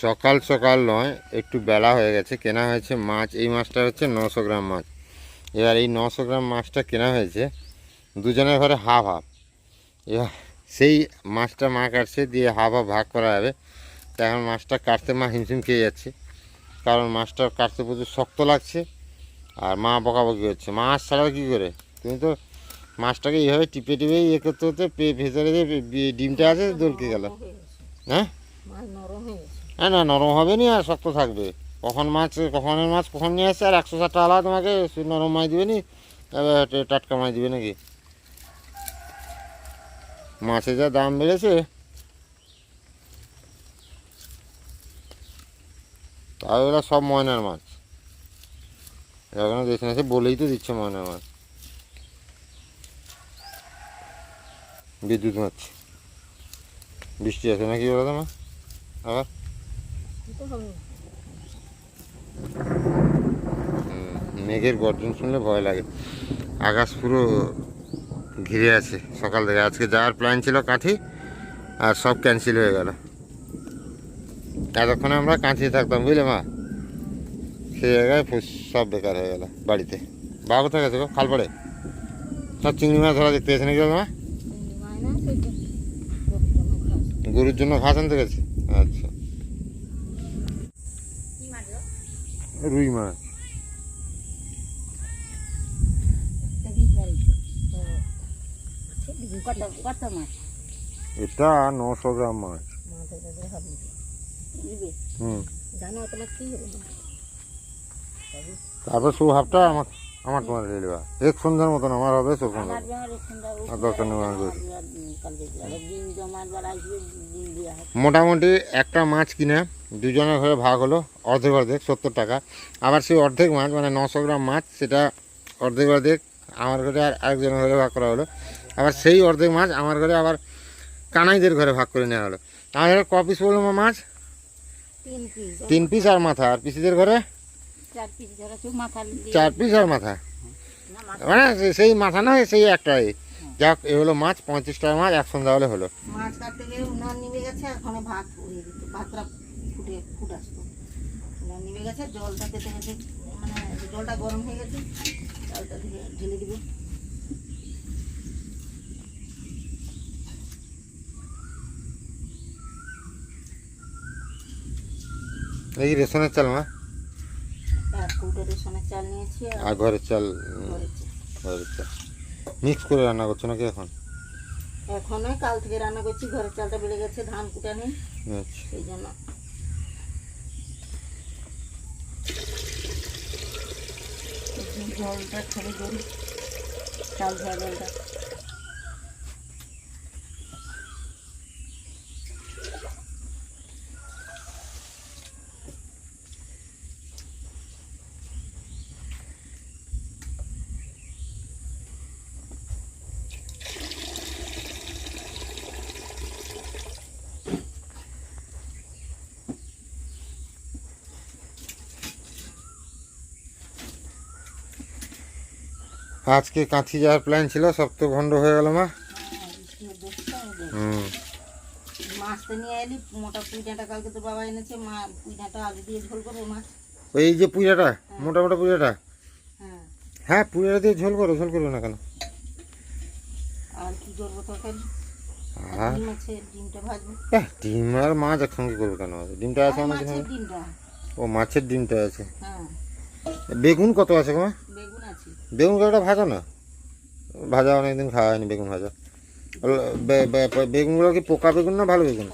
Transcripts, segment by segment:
সকাল সকাল নয়, একটু বেলা হয়ে গেছে। কেনা হয়েছে মাছ। এই মাছটা হচ্ছে নশো গ্রাম মাছ। এবার এই নশো গ্রাম মাছটা কেনা হয়েছে দুজনের ঘরে হাফ হাফ। এবার সেই মাছটা মা কাটছে, দিয়ে হাফ হাফ ভাগ করা তো এখন মাছটা কাটতে মা হিমশিম খেয়ে যাচ্ছে। কারণ মাছটা কাটতে প্রচুর শক্ত লাগছে। আর মা বকাবকি হচ্ছে মাছ ছাড়া কী করে? তুমি তো মাছটাকে এইভাবে টিপে টিপে ইয়ে করতে করতে পে- ভেতরে যে ডিমটা আছে, দলকে গেল। হ্যাঁ? হ্যাঁ না, নরম হবে নি আর শক্ত থাকবে। কখন মাছ, কখনের মাছ, কখন নিয়ে আসছে? আর একশো ষাট টাকা তোমাকে নরম মাছ দিবে নি টাটকা মাছ দিবে নাকি? মাছের যা দাম বেড়েছে, তাও এগুলো সব ময়নার মাছ। এখনও না সে বলেই তো দিচ্ছে ময়নার মাছ। বিদ্যুৎ মাছ। বৃষ্টি আছে নাকি বলো তোমার আবার? মেঘের গর্জন শুনলে ভয় লাগে। আকাশ পুরো ঘিরে আছে সকাল থেকে। আজকে যাওয়ার প্ল্যান ছিল কাঁথি আর সব ক্যান্সেল হয়ে গেল। এতক্ষণে আমরা কাঁথি থাকতাম বুঝলে মা? সেই জায়গায় ফুস- সব বেকার হয়ে গেল বাড়িতে। বা কোথায় গেছে গো? খাল পড়ে সব চিংড়ি মাছ ধরা দেখতে গেছে নাকি মা? গরুর জন্য ঘাস আনতে গেছে আচ্ছা কি মাছ গো? রুই মাছ। এটা নশো গ্রাম মাছ। হুম। তারপর সু হাফটা আমার আমার তোমার নেবা এক সন্ধ্যার মতন আমার হবে আমার বিহার আর দরকার নেই মোটামুটি একটা মাছ কিনে দুজনের ঘরে ভাগ হলো অর্ধেক অর্ধেক সত্তর টাকা। আবার সেই অর্ধেক মাছ মানে নশো গ্রাম মাছ সেটা অর্ধেক অর্ধেক আমার ঘরে আর আরেকজনের ঘরে ভাগ করা হলো। আবার সেই অর্ধেক মাছ আমার ঘরে আবার কানাইদের ঘরে ভাগ করে নেওয়া হলো। আমাদের ক পিস বলল মাছ। তিন পিস আর মাথা আর পিসিদের ঘরে? চার পিস আর মাথা। মানে সেই মাথা নয় সেই একটাই যাক এ হলো মাছ পঁয়ত্রিশ টাকা মাছ এক সন্ধ্যা হলে হলো। মাছ কাটতে গিয়ে উনার নিভে গেছে এখনও ভাত ভাতটা ফুটে ফুট আসতো। উনার নিভে গেছে জলটা গেছে মানে জলটা গরম হয়ে গেছে জলটা দিয়ে ঢেলে দিব। এই রেশনের চাল মা। এক কৌটো রেশনের চাল নিয়েছি আর ঘরের চাল ঘরের চাল। মিক্স করে রান্না করছ নাকি এখন? এখন ওই কাল থেকে রান্না করছি ঘরের চালটা বেড়ে গেছে ধান কুটা নেই। আচ্ছা। সেই জন্য। জলটা ছেড়ে দিন চাল ধোয়া আজকে কাঁথি যাওয়ার প্ল্যান ছিল সব তো ভণ্ড হয়ে গেল মা। হুম। মাছ নিয়ে এলি মোটা পুঁই কালকে তো বাবা এনেছে মা পুঁই আলু দিয়ে ঝোল করব মাছ ওই যে পুজোটা মোটা মোটা পুজোটা হ্যাঁ। হ্যাঁ পুজোটা দিয়ে ঝোল করো ঝোল করো না কেন? আর কি করব তরকারি? ডিম আর মাছ একসঙ্গে করব কেন? ডিমটা আছে অনেক ও মাছের ডিমটা আছে। হ্যাঁ। বেগুন কত আছে মা? বেগুন আছে বেগুন কতটা ভাজা না। ভাজা অনেকদিন খাওয়া হয়নি বেগুন ভাজা। বেগুনগুলো কি পোকা বেগুন না ভালো বেগুন?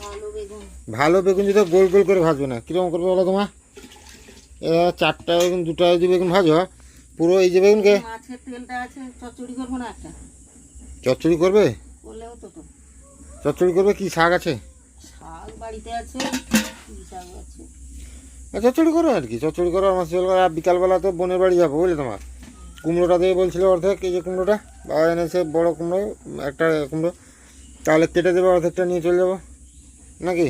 ভালো বেগুন। যদি গোল গোল করে ভাজবে না কীরকম করবে বলো তোমার এবার চারটা বেগুন দুটা যদি বেগুন ভাজো পুরো এই যে বেগুনকে? চচ্চড়ি করব না চচ্চড়ি করবে? কি শাক আছে? চচ্চড়ি করো আর কি চচ্চড়ি করো আমার বিকালবেলা তো বোনের বাড়ি যাব বুঝলে তোমার কুমড়োটা দিয়ে বলছিল অর্ধেক এই যে কুমড়োটা বাবা এনেছে বড় কুমড়ো একটা কুমড়ো। তাহলে কেটে দেবে অর্ধেকটা নিয়ে চলে যাব। নাকি?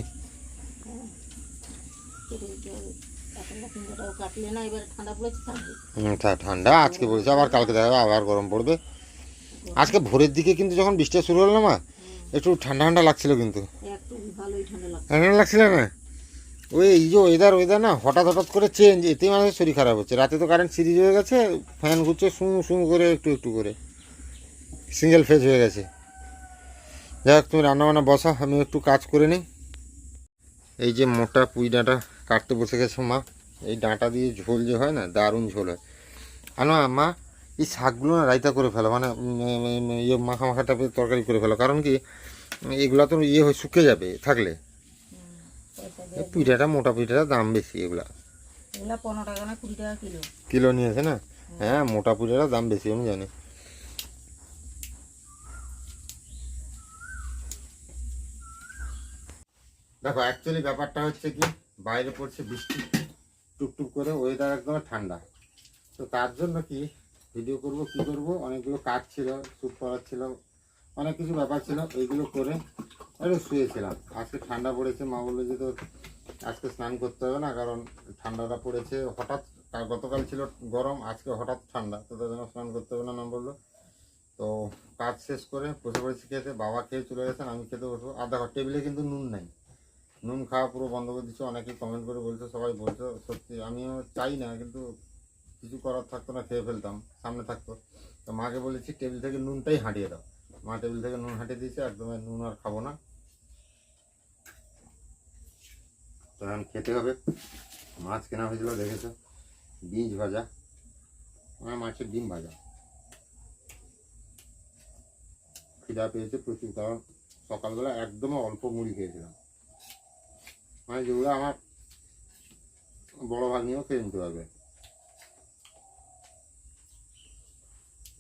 ঠান্ডা আজকে বলছে আবার কালকে দেখা আবার গরম পড়বে। আজকে ভোরের দিকে কিন্তু যখন বৃষ্টিটা শুরু হলো না মা একটু ঠান্ডা ঠান্ডা লাগছিল কিন্তু। ঠান্ডা লাগছিল না? ওই, এই যে ওয়েদার ওয়েদার না, হঠাৎ হঠাৎ করে চেঞ্জ এতেই মানুষের শরীর খারাপ হচ্ছে। রাতে তো কারেন্ট সিরিজ হয়ে গেছে ফ্যান ঘুরছে শু শু করে, একটু একটু করে। সিঙ্গেল ফেজ হয়ে গেছে। যাই হোক, তুমি রান্নাবান্না বসা, আমি একটু কাজ করে নিই। এই যে মোটা পুঁই ডাঁটা কাটতে বসে গেছে মা। এই ডাঁটা দিয়ে ঝোল যে হয় না, দারুণ ঝোল হয়। আনো মা, এই শাকগুলো না রায়তা করে ফেলো মানে ইয়ে মাখা মাখা টাইপের তরকারি করে ফেলো। কারণ কি, এগুলো তো ইয়ে হয়ে শুকে যাবে থাকলে। পিঠাটা মোটা পিঠাটা দাম বেশি এগুলা। এগুলো পনেরো টাকা না কুড়ি টাকা কিলো? কিলো নিয়েছে না? হ্যাঁ মোটা পিঠাটা দাম বেশি আমি জানি। দেখো অ্যাকচুয়ালি ব্যাপারটা হচ্ছে কি বাইরে পড়ছে বৃষ্টি টুকটুক করে ওয়েদার একদম ঠান্ডা। তো তার জন্য কি ভিডিও করব কি করব? অনেকগুলো কাজ ছিল শ্যুট করার ছিল অনেক কিছু ব্যাপার ছিল এইগুলো করে একটু শুয়েছিলাম। আজকে ঠান্ডা পড়েছে, মা বলল যে তো আজকে স্নান করতে হবে না, কারণ ঠান্ডাটা পড়েছে। হঠাৎ গতকাল ছিল গরম, আজকে হঠাৎ ঠান্ডা, তো তার জন্য স্নান করতে হবে না না বলল। তো কাজ শেষ করে বসে পড়েছি খেতে, বাবা খেয়ে চলে গেছেন, আমি খেতে বসবো। আর দেখো, টেবিলে কিন্তু নুন নাই। নুন খাওয়া পুরো বন্ধ করে দিচ্ছে অনেকে কমেন্ট করে বলছে, সবাই বলছে, সত্যি, আমিও চাই না, কিন্তু কিছু করার থাকতো না, খেয়ে ফেলতাম, সামনে থাকতো। তো মাকে বলেছি, টেবিল থেকে নুনটাই হাঁটিয়ে দাও। মা টেবিল থেকে নুন হাঁটিয়ে দিয়েছে, একদম নুন আর খাব না। তো এখন খেতে হবে। মাছ কেনা হয়েছিল, দেখেছ? বীজ ভাজা। আমার মাছের ডিম ভাজা। খিদা পেয়েছে প্রচুর, কারণ সকালবেলা একদম অল্প মুড়ি খেয়েছিলাম। মানে যেগুলো আমার বড় ভাগ নিয়েও খেয়ে নিতে পারবে।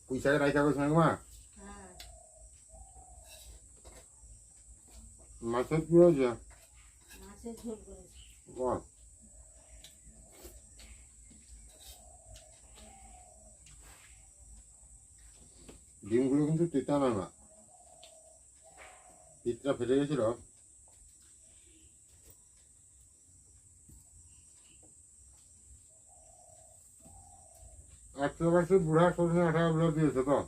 পুঁই শাকের রাইতা না মা হ্যাঁ মাছের কি হয়েছে? মাছের ঝোল করেছি। বল। ডিমগুলো কিন্তু তেতা নয় না। পিঠটা ফেটে গেছিল। একশো পার্সেন্ট বুড়া সরষে আঠাগুলো দিয়েছে তো।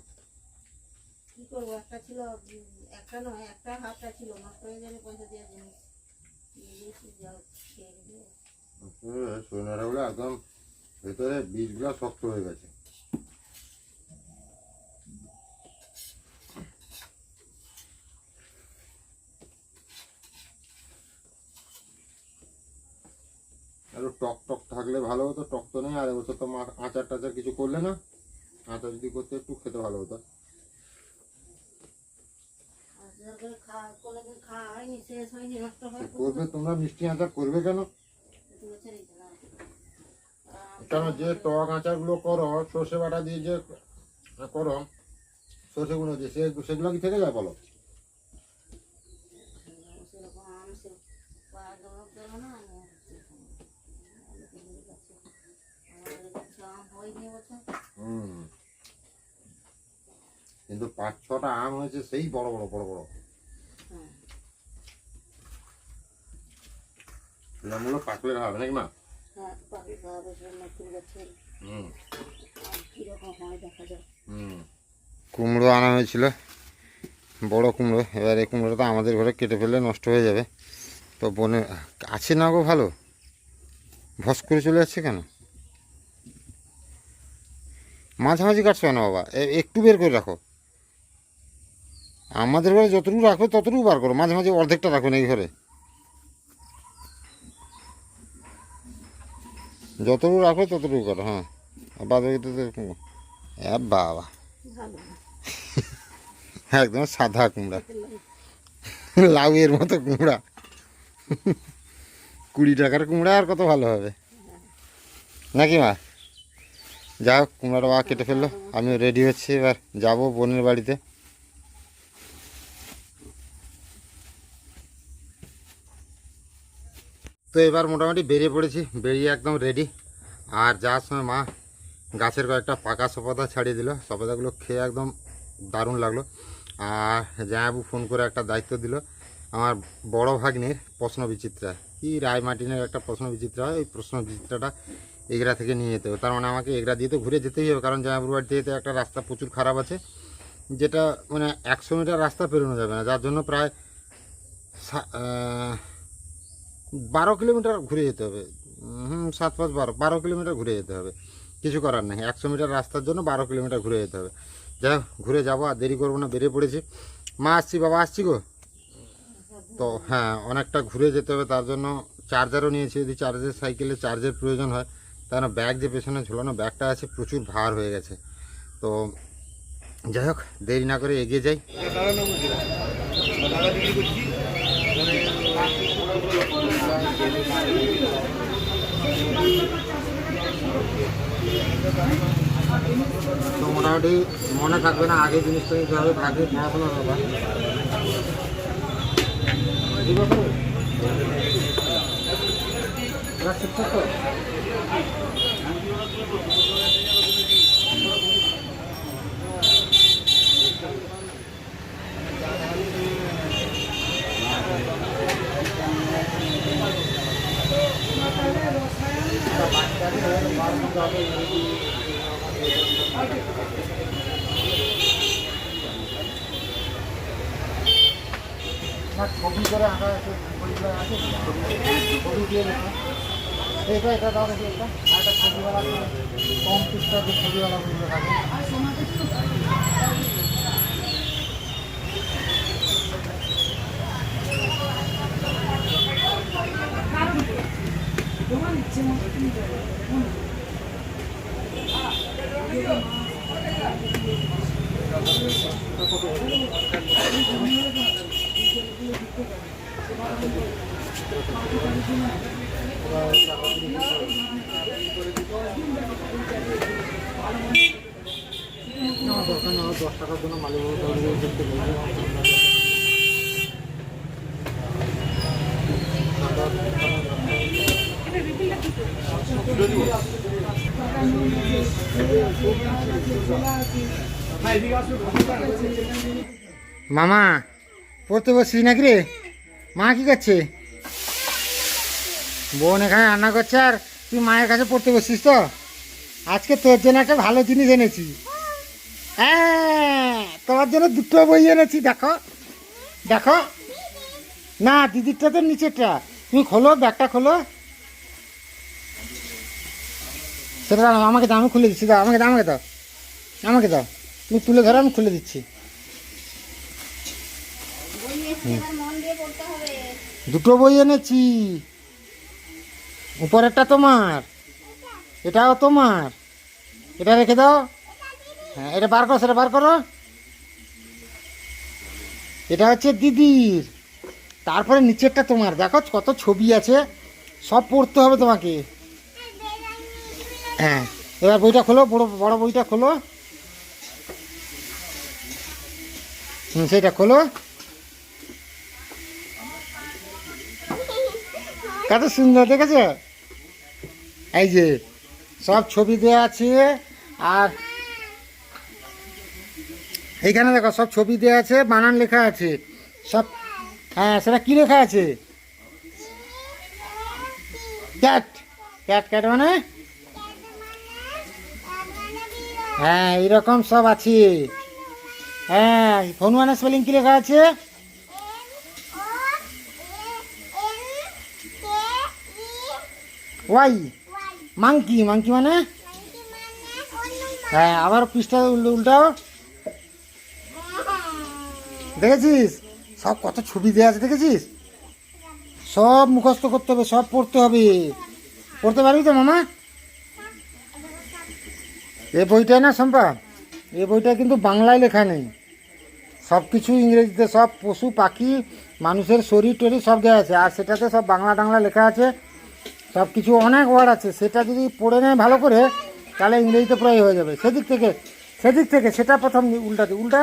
কি করব? একটা ছিল উম, একটা হাফটা ছিল নষ্ট হয়ে পয়সা আরও টক টক থাকলে ভালো হতো টক তো নেই আর এবছর তো আচার টাচার কিছু করলে না? আচার যদি করতে একটু খেতে ভালো হতো আর যার করে খাওয়া কোনোদিন খাওয়া হয়নি শেষ হয়নি নষ্ট হয় করবে তোমরা? মিষ্টি আচার করবে কেন? কেন যে টক আচারগুলো করো সর্ষে বাটা দিয়ে যে করো সর্ষে গুঁড়ো দিয়ে সে- সেগুলো কি থেকে যায় বলো? কিন্তু পাঁচ ছটা আম হয়েছে সেই বড় বড় বড় বড় হ্যাঁ আমগুলো পাকলে হবে নাকি মা? হ্যাঁ পাখি খাওয়া নতুন গাছের হুম। কীরকম হয় দেখা যায় হুম। কুমড়ো আনা হয়েছিল বড় কুমড়ো। এবার এই কুমড়োটা আমাদের ঘরে কেটে ফেললে নষ্ট হয়ে যাবে। তো বনে আছে না গো ভালো? ভস করে চলে যাচ্ছে কেন? মাঝামাঝি কাটছো না বাবা? একটু বের করে রাখো। আমাদের ঘরে যতটুকু রাখো ততটুকু বার করো। মাঝে মাঝে অর্ধেকটা রাখো না এই ঘরে? যতটুকু রাখো ততটুকু করো হ্যাঁ। বাদ। এ বাবা। একদম সাদা কুমড়া। লাউয়ের মতো কুমড়া। কুড়ি টাকার কুমড়া আর কত ভালো হবে। নাকি মা? যাও কুমড়াটা বা কেটে ফেলল। আমি রেডি হচ্ছি এবার যাব বোনের বাড়িতে। তো এবার মোটামুটি বেরিয়ে পড়েছি, বেরিয়ে একদম রেডি আর যাওয়ার সময় মা গাছের কয়েকটা পাকা সপাতা ছাড়িয়ে দিল, সপাতাগুলো খেয়ে একদম দারুণ লাগল। আর জামাবু ফোন করে একটা দায়িত্ব দিল, আমার বড় ভাগ্নের প্রশ্ন বিচিত্রা। কি রায় মার্টিনের একটা প্রশ্ন বিচিত্রা হয় ওই প্রশ্ন বিচিত্রাটা এগরা থেকে নিয়ে যেতে হবে। তার মানে আমাকে এগরা দিয়ে তো ঘুরে যেতেই হবে, কারণ জামাবুর বাড়িতে যেতে একটা রাস্তা প্রচুর খারাপ আছে, যেটা মানে একশো মিটার রাস্তা পেরোনো যাবে না। যার জন্য প্রায় বারো কিলোমিটার ঘুরে যেতে হবে। হুম সাত পাঁচ বারো বারো কিলোমিটার ঘুরে যেতে হবে। কিছু করার নেই, একশো মিটার রাস্তার জন্য বারো কিলোমিটার ঘুরে যেতে হবে। যাই ঘুরে যাব, আর দেরি করব না, বেরিয়ে পড়েছি। মা আসছি, বাবা আসছি গো? তো হ্যাঁ অনেকটা ঘুরে যেতে হবে, তার জন্য চার্জারও নিয়েছি। যদি চার্জের সাইকেলে চার্জের প্রয়োজন হয় তার ব্যাগ যে পেছনে ঝোলানো ব্যাগটা আছে, প্রচুর ভার হয়ে গেছে। তো যাই হোক, দেরি না করে এগিয়ে যাই। তো মোটামুটি মনে থাকবে না, আগে জিনিসটা নিতে হবে ভাগে পড়াশোনার ব্যাপার ঠিক আছে শিক্ষক না, ছবি করে আঁকা আছে বইগুলো আছে, ছবি- দিয়ে লেখা এটা এটা দাও দেখি একটা একটা ছবিওয়ালা কম পিসটা যে ছবিওয়ালা বইগুলো থাকে না দরকার না দশ টাকার জন্য মালিক দেখতে বলব মামা, পড়তে বসছিস নাকি রে? মা কি করছে? বোন এখানে রান্না করছে আর তুই মায়ের কাছে পড়তে বসছিস তো? আজকে তোর জন্য একটা ভালো জিনিস এনেছি। হ্যাঁ তোমার জন্য দুটো বই এনেছি, দেখো। দেখো। না, দিদিরটা তো নিচেরটা। তুমি খোলো, ব্যাগটা খোলো। সেটা আমাকে দাও, আমি খুলে দিচ্ছি, দাও, আমাকে দাও, আমাকে আমাকে দাও। তুমি তুলে ধরো, আমি খুলে দিচ্ছি। দুটো বই এনেছি। উপরেরটা তোমার। এটাও তোমার। এটা রেখে দাও। হ্যাঁ এটা বার করো, সেটা বার করো। এটা হচ্ছে দিদির। তারপরে নিচেরটা তোমার। দেখো কত ছবি আছে। সব পড়তে হবে তোমাকে। হ্যাঁ এবার বইটা খোলো, বড় বড় বইটা খোলো। হুম সেটা খোলো। কত সুন্দর, দেখেছ? এই যে, সব ছবি দেওয়া আছে, আর এইখানে দেখো, সব ছবি দেওয়া আছে, বানান লেখা আছে, সব হ্যাঁ সেটা কি লেখা আছে? ক্যাট ক্যাট ক্যাট মানে? হ্যাঁ এরকম সব আছে। হ্যাঁ ফোন মানে স্পেলিং কি লেখা আছে? ওয়াই। মাংকি মাংকি মানে? হ্যাঁ আবার পৃষ্ঠা উল্টো উল্টাও। দেখেছিস? সব কত ছবি দেওয়া আছে, দেখেছিস? সব মুখস্থ করতে হবে, সব পড়তে হবে। পড়তে পারবি তো, মামা? এ বইটা না সম্পা এ বইটা কিন্তু বাংলায় লেখা নেই। সব কিছু ইংরেজিতে, সব পশু, পাখি, মানুষের শরীর টরীর সব দেওয়া আছে। আর সেটাতে সব বাংলা টাংলা লেখা আছে। সব কিছু অনেক ওয়ার্ড আছে। সেটা যদি পড়ে নেয় ভালো করে, তাহলে ইংরেজিতে প্রায় হয়ে যাবে। সেদিক থেকে সেদিক থেকে, সেটা প্রথম উল্টা উল্টা?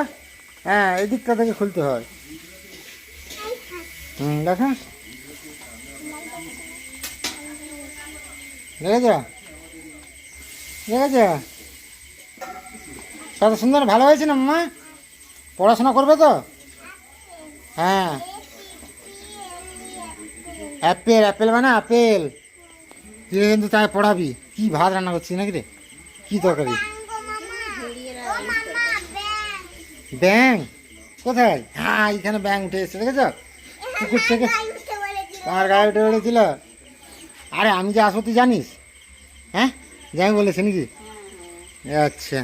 হ্যাঁ এদিকটা থেকে খুলতে হয়। হুম, দেখা। দেখেছ দেখেছ কত সুন্দর, ভালো হয়েছে না মামা? পড়াশোনা করবে তো? হ্যাঁ। অ্যাপেল অ্যাপেল মানে আপেল তুই কিন্তু তাই পড়াবি। কি ভাত রান্না করছিস নাকি রে? কি তরকারি? ব্যাং কোথায়? হ্যাঁ এখানে ব্যাং উঠে এসেছে, দেখেছ? পুকুর থেকে তোমার গায়ে উঠে উঠেছিল আরে, আমি যে আসব, তুই জানিস? হ্যাঁ? যাই বলেছে নাকি? আচ্ছা।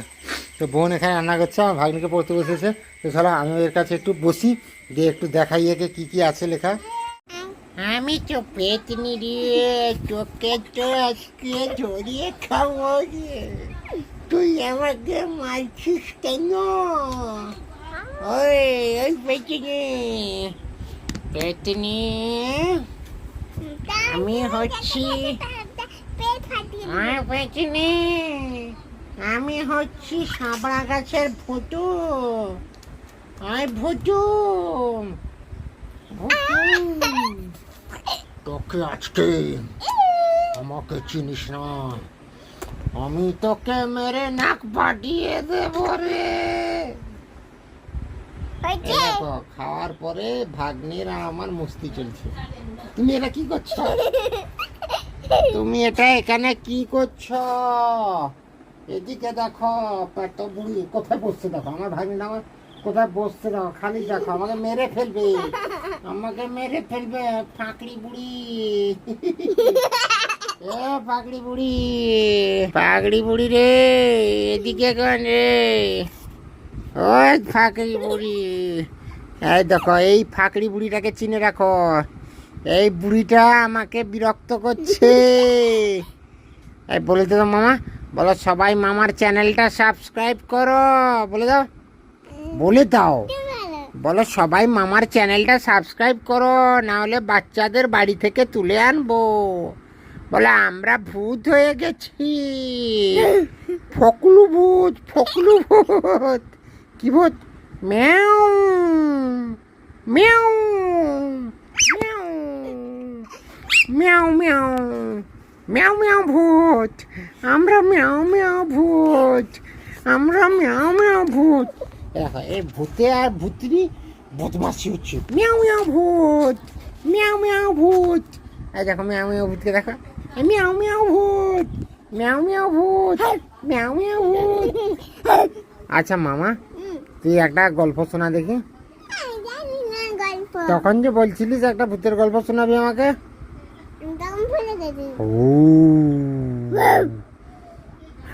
তো বোন এখানে রান্না করছে আমার ভাগ্নিকে পড়তে বসেছে। তো চলো আমি ওদের কাছে একটু বসি দিয়ে একটু দেখাই একে কি কি আছে লেখা। আমি তো পেতনি দিয়ে তোকে তো আজকে ধরিয়ে খাব রে। তুই আমাকে মারছিস কেন? ওই ওই পেতনি পেতনি আমি হচ্ছি পেতনি আমি হচ্ছি সাবড়া গাছের ভুতু আয় ভুতু তোকে আজকে আমাকে চিনিস না। আমি তোকে মেরে নাক ফাটিয়ে দেব রে। খাওয়ার পরে ভাগ্নিরা আমার মস্তি চলছে। তুমি এটা কি করছ? তুমি এটা এখানে কি করছ? এদিকে দেখো পেট বুড়ি কোথায় বসছে দেখো? আমার ভাগ্নিটা আমার কোথায় বসছে দেখো? খালি দেখো, আমাকে মেরে ফেলবে। আমাকে মেরে ফেলবে ফাঁকড়ি বুড়ি। এ পাগড়ি বুড়ি পাগড়ি বুড়ি রে, এদিকে কেন রে? ওই ফাঁকড়ি বুড়ি। এই দেখো, এই ফাঁকড়ি বুড়িটাকে চিনে রাখো। এই বুড়িটা আমাকে বিরক্ত করছে। এই বলে দাও মামা বলো সবাই মামার চ্যানেলটা সাবস্ক্রাইব করো, বলে দাও। বলে দাও। বলো সবাই মামার চ্যানেলটা সাবস্ক্রাইব করো, না হলে বাচ্চাদের বাড়ি থেকে তুলে আনব। বলে আমরা ভূত হয়ে গেছি। ফকলু ভূত ফকলু ভূত। কি ভূত? ম্যাও। ম্যাও। ম্যাও। ম্যাও ম্যাও। ম্যাও ম্যাও ভূত। আমরা ম্যাও ম্যাও ভূত। আমরা ম্যাও ম্যাও ভূত। দেখো এই ভূতে আর ভূতনি বদমাসি হচ্ছে। মিয়াও মিয়াও ভূত। মিয়াও মিয়াও ভূত। এই দেখো ম্যাও মিয়াও ভূতকে দেখো। মিয়াও মিয়াও ভূত। ম্যাও মিয়াও ভূত। ম্যাও মিয়াও ভূত। আচ্ছা মামা তুই একটা গল্প শোনা দেখি। তখন যে বলছিলিস একটা ভূতের গল্প শোনাবি আমাকে?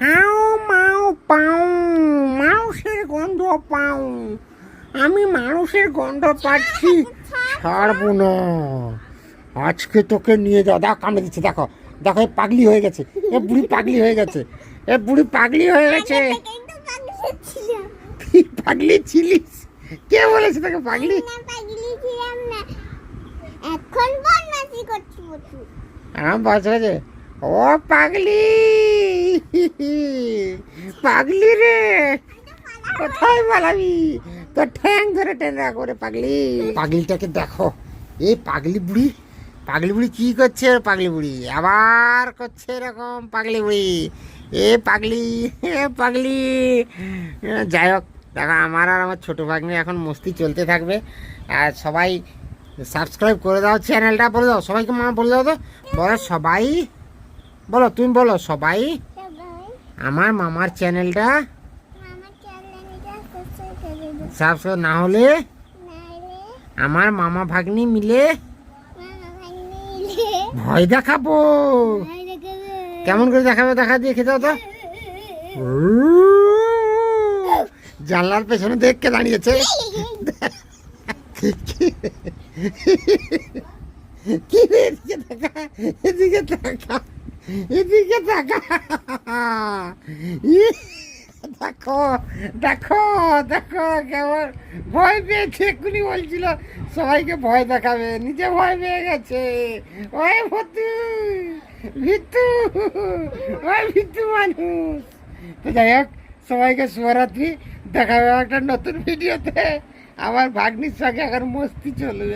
হাও মাও পাও মানুষের গন্ধ পাও। আমি মানুষের গন্ধ পাচ্ছি। ছাড়বো না। আজকে তোকে নিয়ে যাও দেখো কামড়ে দিচ্ছে দেখো। দেখো এ পাগলি হয়ে গেছে। এ বুড়ি পাগলি হয়ে গেছে। এ বুড়ি পাগলি হয়ে গেছে। পাগলি ছিলাম। তুই পাগলি ছিলিস? কে বলেছে তোকে পাগলি? পাগলি ছিলাম না। এখন বদমাসি করছি প্রচুর আমার বয়স ও পাগলি! পাগলি রে! কোথায় পালাবি? তো ঠ্যাং ধরে টেনে করে পাগলি। পাগলিটাকে দেখো। এই পাগলি বুড়ি। পাগলি বুড়ি কি করছে পাগলি বুড়ি? আবার করছে এরকম পাগলি বুড়ি। এ পাগলি এ পাগলি। যাই হোক দেখো আমার আর আমার ছোটো ভাগ্নি এখন মস্তি চলতে থাকবে। আর সবাই সাবস্ক্রাইব করে দাও, চ্যানেলটা বলে দাও, সবাইকে মা বলে দাও তো। বলো সবাই, বলো, তুমি বলো সবাই। আমার মামার চ্যানেলটা সাবস্ক্রাইব না হলে আমার মামা ভাগ্নি মিলে ভয় দেখাবো। কেমন করে দেখাবে, দেখা দিয়ে খেতে হতো জানলার পেছনে দেখকে দাঁড়িয়েছে। কি এদিকে দেখা এদিকে দেখা এদিকে দেখা দেখো দেখো দেখো, কেমন। ভয় পেয়েছে এক্ষুনি বলছিল। সবাইকে ভয় দেখাবে, নিজে ভয় পেয়ে গেছে। ওই ভতু, ভিতু, ওই ভিতু মানুষ। তো যাই হোক, সবাইকে শুভরাত্রি। দেখাবে একটা নতুন ভিডিওতে। আমার ভাগ্নির সঙ্গে এখন মস্তি চলবে।